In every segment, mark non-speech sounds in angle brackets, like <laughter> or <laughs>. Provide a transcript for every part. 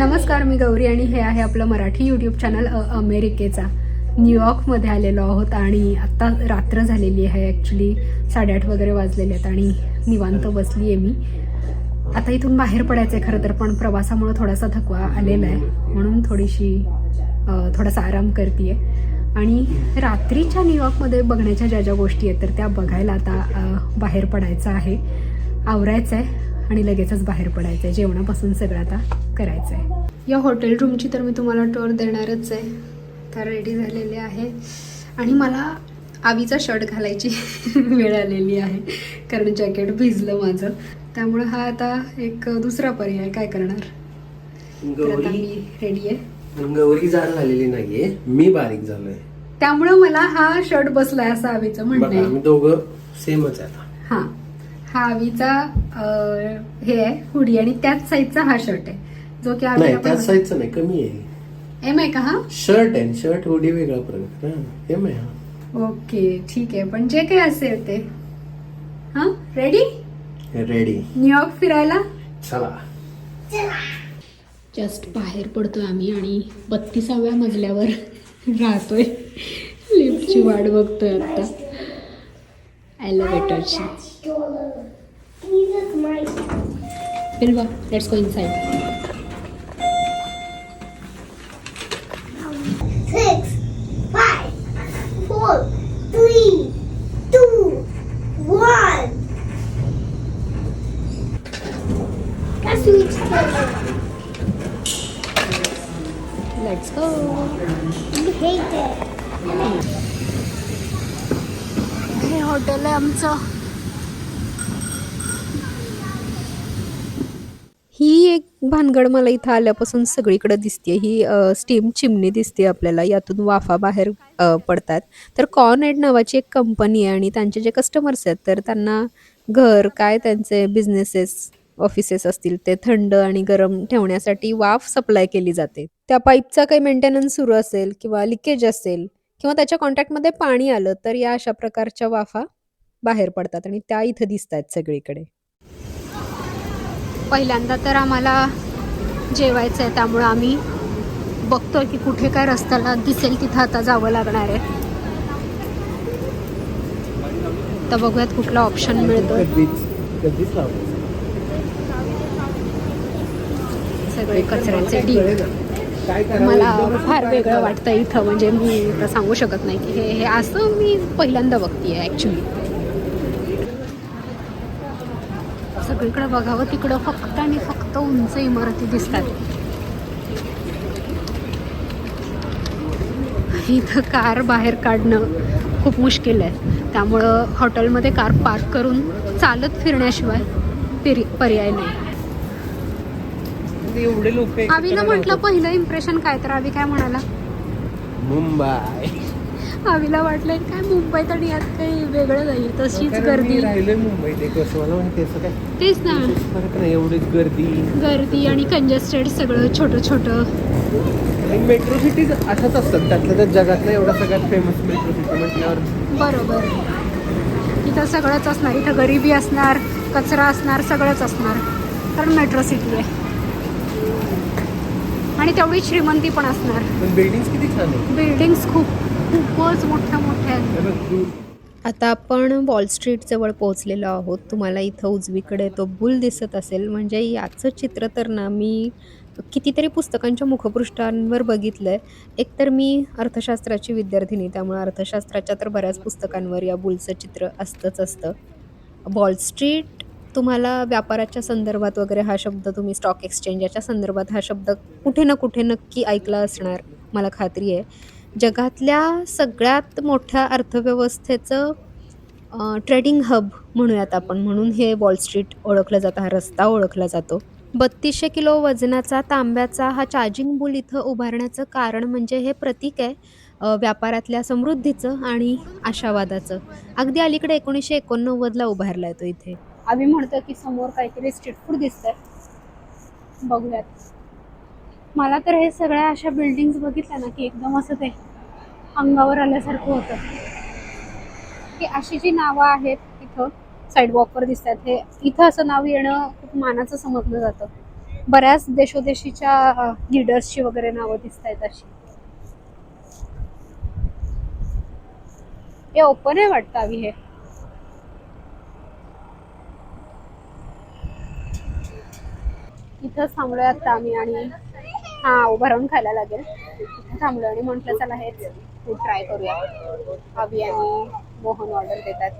नमस्कार मी गौरी आणि हे आहे आपलं मराठी यूट्यूब चॅनल अमेरिकेचा. न्यूयॉर्कमध्ये आलेलो आहोत आणि आत्ता रात्र झालेली आहे ॲक्च्युली साडेआठ वगैरे वाजलेले आहेत आणि निवांत बसली आहे मी. आता इथून बाहेर पडायचं आहे खरं तर पण प्रवासामुळे थोडासा थकवा आलेला आहे. म्हणून थोडीशी थोडासा आराम करते आणि रात्रीच्या न्यूयॉर्कमध्ये बघण्याच्या ज्या ज्या गोष्टी आहेत तर त्या बघायला आता बाहेर पडायचं आहे. आवरायचं आहे आणि लगेचच बाहेर पडायचं आहे जेवणापासून सगळं आता. करायचं आहे या हॉटेल रूमची तर मी तुम्हाला टूर देणारच आहे. तर रेडी झालेले आहे. आणि मला आवीचा शर्ट घालायची <laughs> वेळ आलेली आहे. कारण जॅकेट भिजलं माझं. त्यामुळं हा आता एक दुसरा पर्याय काय करणार? मी रेडी आहे. गौरी जाड झालेली नाहीये. मी बारीक झालोय. त्यामुळं मला हा शर्ट बसलाय असं आवीचं म्हणणं दोघं सेमच आहे आता. हा. हा आवीचा हे आहे हुडी आणि त्याच साईजचा हा शर्ट आहे. जो की नाही त्याच पण साईजचं नाही कमी आहे. एम आहे का हा? शर्ट आहे शर्ट हुडी वेगळा फरक हा, एम आहे हा. ओके ठीक आहे. पण जे काही असेल ते. हा? रेडी रेडी न्यूयॉर्क फिरायला? चला. जस्ट बाहेर पडतोय आम्ही आणि बत्तीसाव्या मजल्यावर राहतोय. लिफ्टची वाट बघतोय आता. एलिव्हेटरची बिलवा लेट्स गो इनसाइड हॉटेल ही एक भानगड मला इथं आल्यापासून सगळीकडे दिसते ही स्टीम चिमणी दिसते आपल्याला. यातून वाफा बाहेर पडतात. तर कॉर्न एड नावाची एक कंपनी आहे आणि त्यांचे जे कस्टमर्स आहेत तर त्यांना घर काय त्यांचे बिझनेसेस ऑफिसेस असतील ते थंड आणि गरम ठेवण्यासाठी वाफ सप्लाय केली जाते. त्या पाईपचा काही मेंटेनन्स सुरू असेल किंवा लिकेज असेल किंवा त्याच्या कॉन्टॅक्टमध्ये पाणी आलं तर या अशा प्रकारच्या वाफा बाहेर पडतात आणि त्या इथं दिसत आहेत सगळीकडे. पहिल्यांदा तर आम्हाला जेवायचं आहे त्यामुळं आम्ही बघतोय की कुठे काय रस्त्याला दिसेल तिथं आता जावं लागणार आहे. तर बघूयात कुठला ऑप्शन मिळतोय सगळे कचऱ्याचे ढीग. मला फार वेगळं वाटतं इथं म्हणजे मी तर सांगू शकत नाही की हे हे असं मी पहिल्यांदा बघतीये ॲक्च्युली सगळीकडे बघावं तिकडं फक्त आणि फक्त उंच इमारती दिसतात. इथं कार बाहेर काढणं खूप मुश्किल आहे. त्यामुळं हॉटेलमध्ये कार पार्क करून चालत फिरण्याशिवाय पेरी पर्याय नाही. एवढे लोक आवीला म्हटलं पहिलं इम्प्रेशन काय तर आवी काय म्हणाला? मुंबई. आवीला वाटलं काय मुंबईत आणि यात काही वेगळं नाही तशीच गर्दी. राहिलोय मुंबईत एक वर्ष मला माहिती असं काय? तेच ना. फरक नाही एवढीच गर्दी. गर्दी आणि कंजेस्टेड सगळं छोटं छोटं मेट्रो सिटीज अशाच असतात त्यातल्या त्या जगातला एवढा सगळ्यात फेमस मेट्रो सिटी म्हटल्यावर. बरोबर. इथं सगळंच असणार इथं गरिबी असणार कचरा असणार सगळंच असणार. कारण मेट्रो सिटी आहे. आणि तेवढी श्रीमंती पण असणार. पण बिल्डिंग किती छान आहे बिल्डिंग्स खूप खूपच मोठ्या मोठ्या आहेत. आता आपण वॉल स्ट्रीट जवळ पोहोचलेलो आहोत. तुम्हाला इथं उजवीकडे तो बुल दिसत असेल. म्हणजे याचं चित्र तर ना मी कितीतरी पुस्तकांच्या मुखपृष्ठांवर बघितलं आहे एकतर मी अर्थशास्त्राची विद्यार्थिनी त्यामुळे अर्थशास्त्राच्या तर बऱ्याच पुस्तकांवर या बुलचं चित्र असतंच असतं. वॉल स्ट्रीट तुम्हाला व्यापाराच्या संदर्भात वगैरे हा शब्द तुम्ही स्टॉक एक्सचेंज याच्या संदर्भात हा शब्द कुठे ना कुठे नक्की ऐकला असणार मला खात्री आहे. जगातल्या सगळ्यात मोठ्या अर्थव्यवस्थेचं ट्रेडिंग हब म्हणूयात आपण. म्हणून हे वॉल स्ट्रीट ओळखलं जातं हा रस्ता ओळखला जातो. बत्तीसशे किलो वजनाचा तांब्याचा हा चार्जिंग बुल इथं उभारण्याचं कारण म्हणजे हे प्रतीक आहे व्यापारातल्या समृद्धीचं आणि आशावादाचं. अगदी अलीकडे एकोणीसशे एकोणनव्वदला उभारला आहे तो इथे. आम्ही म्हणतो की समोर काहीतरी स्ट्रीट फूड दिसतंय. बघूयात. मला तर हे सगळ्या अशा बिल्डिंग्स बघितल्या ना की एकदम असं ते अंगावर आल्यासारखं होतं. की अशी जी नावं आहेत इथं साईडवॉकवर दिसतात हे इथं असं नाव येणं खूप मानाचं समजलं जातं. बऱ्याच देशोदेशीच्या लिडर्सची वगैरे नावं दिसत आहेत अशी. हे ओपन आहे वाटतं आम्ही हे. इथंच थांबलोय आता आम्ही आणि हा उभं राहून खायला लागेल. थांबलो आणि म्हटलं चला हेच फूड ट्राय करूया. अभि आणि मोहन ऑर्डर देतात.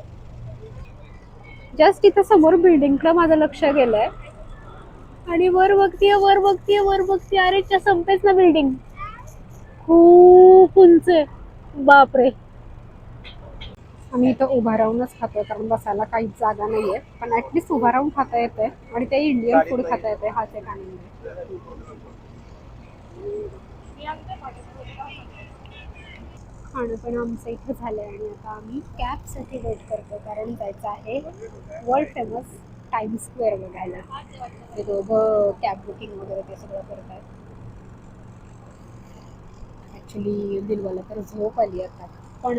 जस्ट इथं समोर बिल्डिंगकडं माझं लक्ष गेलंय. आणि वर बघतीये वर बघतीये वर बघतीये. अरे संपेच ना बिल्डिंग खूप उंच आहे. बापरे. आम्ही इथं उभा राहूनच खातोय कारण बसायला काहीच जागा नाहीये. पण ऍटलीस्ट उभा राहून खाता येते आणि ते इंडियन फूड खाता येते हाच एक आनंद खाणं पण आमचं इथं झालंय आणि आता आम्ही कॅबसाठी वेट करतो कारण जायचं आहे वर्ल्ड फेमस टाइम स्क्वेअर बघायला. ते दोघं कॅब बुकिंग वगैरे ते सगळं करतात ॲक्च्युली दिलवाला तर झोप आली आता. पण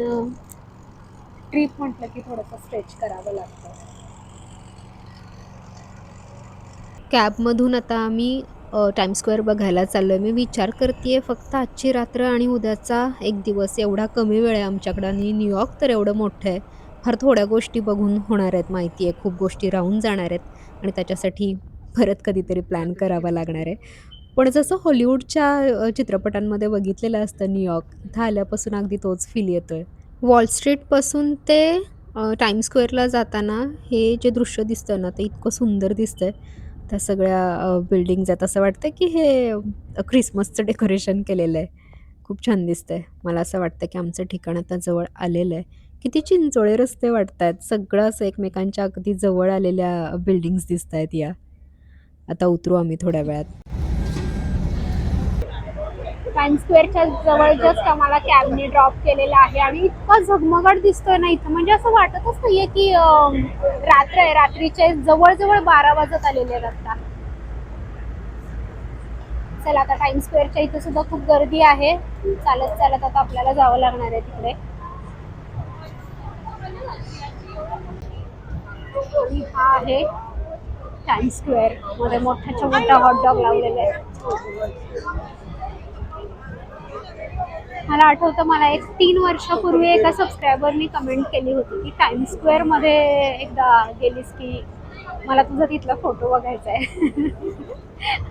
ट्रिप म्हटलं की थोडंसं स्ट्रेच करावं लागतं. कॅबमधून आता आम्ही टाइम स्क्वेअर बघायला चाललो आहे मी विचार करते फक्त आजची रात्र आणि उद्याचा एक दिवस एवढा कमी वेळ आहे आमच्याकडं आणि न्यूयॉर्क तर एवढं मोठं आहे. फार थोड्या गोष्टी बघून होणार आहेत माहिती आहे. खूप गोष्टी राहून जाणार आहेत आणि त्याच्यासाठी परत कधीतरी प्लॅन करावा लागणार आहे. पण जसं हॉलिवूडच्या चित्रपटांमध्ये बघितलेलं असतं न्यूयॉर्क इथं आल्यापासून अगदी तोच फील येतो आहे वॉल स्ट्रीटपासून ते टाईम टाइम स्क्वेअरला जाताना हे जे दृश्य दिसतं ना ते इतकं सुंदर दिसतं आहे त्या सगळ्या बिल्डिंग्ज आहेत असं वाटतं की हे ख्रिसमसचं डेकोरेशन केलेलं आहे खूप छान दिसतं आहे मला असं वाटतं की आमचं ठिकाण आता जवळ आलेलं आहे. किती चिंचोळे रस्ते वाटत आहेत सगळं असं एकमेकांच्या अगदी जवळ आलेल्या बिल्डिंग्स दिसत आहेत या. आता उतरू आम्ही थोड्या वेळात. टाइम स्क्वेअरच्या जवळ जस्ट आम्हाला कॅबने ड्रॉप केलेला आहे आणि इतका झगमगट दिसतोय ना इथं. म्हणजे असं वाटतच नाहीये की रात्र आहे. रात्रीचे जवळजवळ बारा वाजत आलेले रस्ता आता. चला आता टाइम स्क्वेअरच्या इथे सुद्धा खूप गर्दी आहे. चालत चालत आता आपल्याला जावं लागणार आहे तिकडे. हा आहे टाइम स्क्वेअर. मध्ये मोठ्याच्या मोठा हॉटडॉग लावलेला आहे मला आठवतं मला एक तीन वर्षापूर्वी एका सबस्क्रायबरनी कमेंट केली होती की टाइम स्क्वेअरमध्ये एकदा गेलीस की मला तुझा तिथला फोटो बघायचा आहे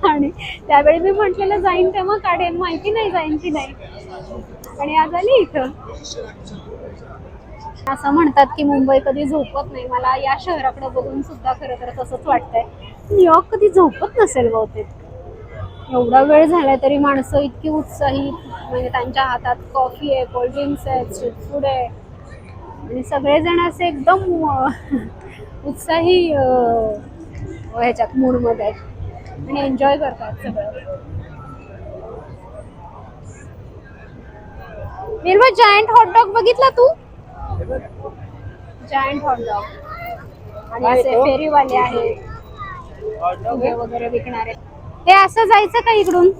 आणि त्यावेळी मी म्हटलेलं जाईन तेव्हा काढेन माहिती नाही जाईन की नाही. आणि आज आली इथं. असं म्हणतात की मुंबई कधी झोपत नाही. मला या शहराकडे बघून सुद्धा खरं तर तसंच वाटतंय. न्यूयॉर्क कधी झोपत नसेल बहुतेक. एवढा वेळ झाला तरी माणसं इतकी उत्साही म्हणजे त्यांच्या हातात कॉफी आहे कोल्ड्रिंक्स आहे स्ट्रीट फूड आहे. आणि सगळेजण असे एकदम उत्साही ह्याच्यात मूडमध्ये आहेत. आणि एन्जॉय करतात सगळं. निर्मा जायंट हॉटडॉग बघितला तू? जायंट हॉटडॉग आणि असे फेरीवाले आहेत. वगैरे विकणारे. हे असं जायचं का इकडून?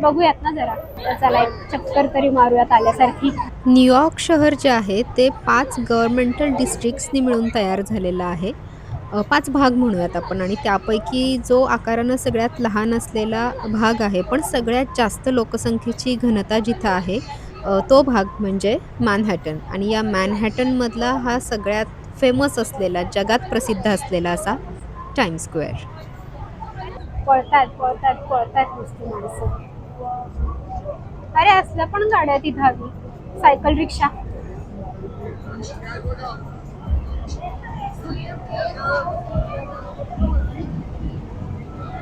बघूयात ना जरा. चला एक चक्कर तरी मारूयात आल्यासारखी. न्यूयॉर्क शहर जे आहे ते पाच गव्हर्नमेंटल डिस्ट्रिक्ट्सनी मिळून तयार झालेलं आहे. पाच भाग म्हणूयात आपण आणि त्यापैकी जो आकारानं सगळ्यात लहान असलेला भाग आहे पण सगळ्यात जास्त लोकसंख्येची घनता जिथं आहे तो भाग म्हणजे मॅनहॅटन आणि या मॅनहॅटनमधला हा सगळ्यात फेमस असलेला जगात प्रसिद्ध असलेला असा टाइम स्क्वेअर पळतात पळतात पळतात नुसती माणसं. अरे असल्या पण गाड्या तिथं हवी सायकल रिक्षा.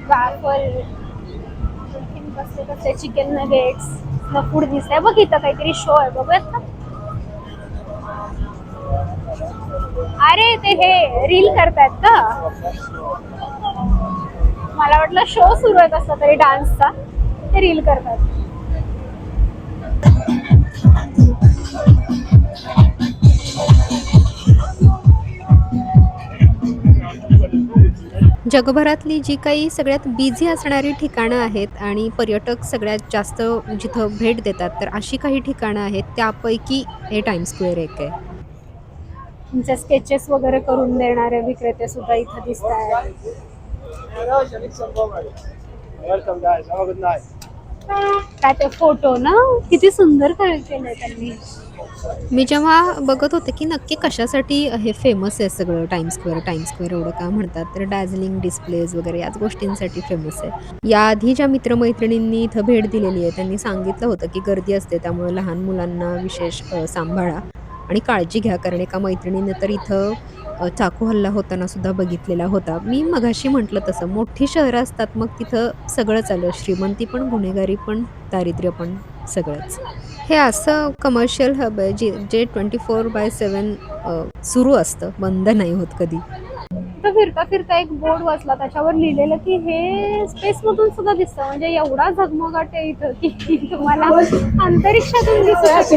वाफल कसले कसले चिकन नगेट्स फूड दिसतंय. बघ इथं काहीतरी शो आहे. बघूयात का अरे ते हे रील करतायत का मला वाटलं शो सुरू आहे कसला तरी डान्सचा ते रील करतात. जगभरातली जी काही सगळ्यात बिझी असणारी ठिकाणं आहेत आणि पर्यटक सगळ्यात जास्त जिथं भेट देतात तर अशी काही ठिकाणं आहेत त्यापैकी हे टाइम स्क्वेअर एक आहे. तुमचे स्केचेस वगैरे करून देणारे विक्रेते सुद्धा इथं दिसत आहेत काय ते फोटो ना? किती सुंदर केलंय त्यांनी. मी जेव्हा बघत होते की नक्की कशासाठी हे फेमस आहे सगळं टाइम स्क्वेअर टाइम स्क्वेअर एवढं का म्हणतात तर डॅझलिंग डिस्प्लेज वगैरे याच गोष्टींसाठी फेमस आहे. याआधी ज्या मित्रमैत्रिणींनी इथं भेट दिलेली आहे त्यांनी सांगितलं होतं की गर्दी असते त्यामुळे लहान मुलांना विशेष सांभाळा. आणि काळजी घ्या कारण एका मैत्रिणीने तर इथं चाकू हल्ला होताना सुद्धा बघितलेला होता. मी मगाशी म्हटलं तसं मोठी शहरं असतात मग तिथं सगळंच आलं श्रीमंती पण गुन्हेगारी पण दारिद्र्य पण सगळंच. हे असं कमर्शियल हब आहे जे जे ट्वेंटी फोर बाय सेवन सुरू असतं. बंद नाही होत कधी. फिरता फिरता एक बोर्ड वाचला त्याच्यावर लिहिलेलं की हे स्पेस मधून सुद्धा दिसतं. म्हणजे एवढा झगमगाट आहे इथं की तुम्हाला अंतरिक्षातून दिसत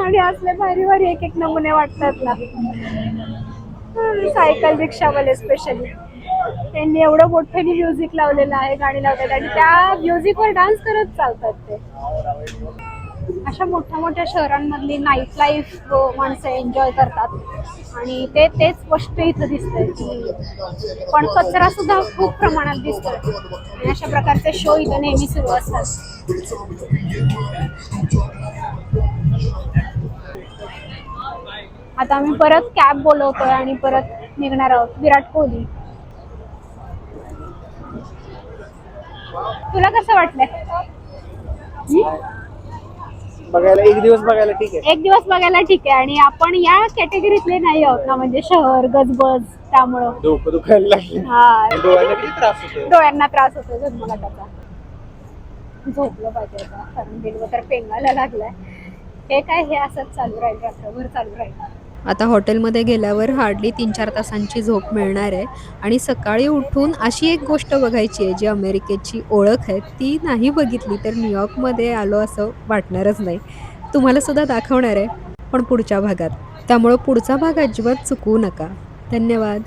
आणि असले भारी भारी एक एक नमुने वाटतात ना. सायकल रिक्षावाले स्पेशली त्यांनी एवढं मोठ्याने म्युझिक लावलेलं आहे गाणी लावतात आणि त्या म्युझिकवर डान्स करत चालतात ते. अशा मोठ्या मोठ्या शहरांमधली नाईट लाईफ माणसं एन्जॉय करतात. आणि ते तेच स्पष्ट इथं दिसतंय की पण कचरा सुद्धा खूप प्रमाणात दिसतोय. आणि अशा प्रकारचे शो इथं नेहमी सुरू असतात. आता आम्ही परत कॅब बोलवतोय आणि परत निघणार आहोत. विराट कोहली. तुला कसं वाटलंय? बघायला एक दिवस बघायला ठीक आहे. एक दिवस बघायला ठीक आहे. आणि आपण या कॅटेगरीतले नाही आहोत ना म्हणजे शहर गजबज त्यामुळं. डोकं दुखायला लागले. हा. डोळ्याला किती त्रास होतो डोळ्यांना त्रास होतो झगमगाटाचा झोपलं पाहिजे आता कारण दिलवं तर पेंगायला लागलाय. हे काय हे असंच चालू राहील रात्रभर चालू राहील. आता हॉटेलमध्ये गेल्यावर हार्डली तीन चार तासांची झोप मिळणार आहे. आणि सकाळी उठून अशी एक गोष्ट बघायची आहे जी अमेरिकेची ओळख आहे ती नाही बघितली तर न्यूयॉर्कमध्ये आलो असं वाटणारच नाही. तुम्हाला सुद्धा दाखवणार आहे पण पुढच्या भागात. त्यामुळं पुढचा भाग अजिबात चुकवू नका. धन्यवाद.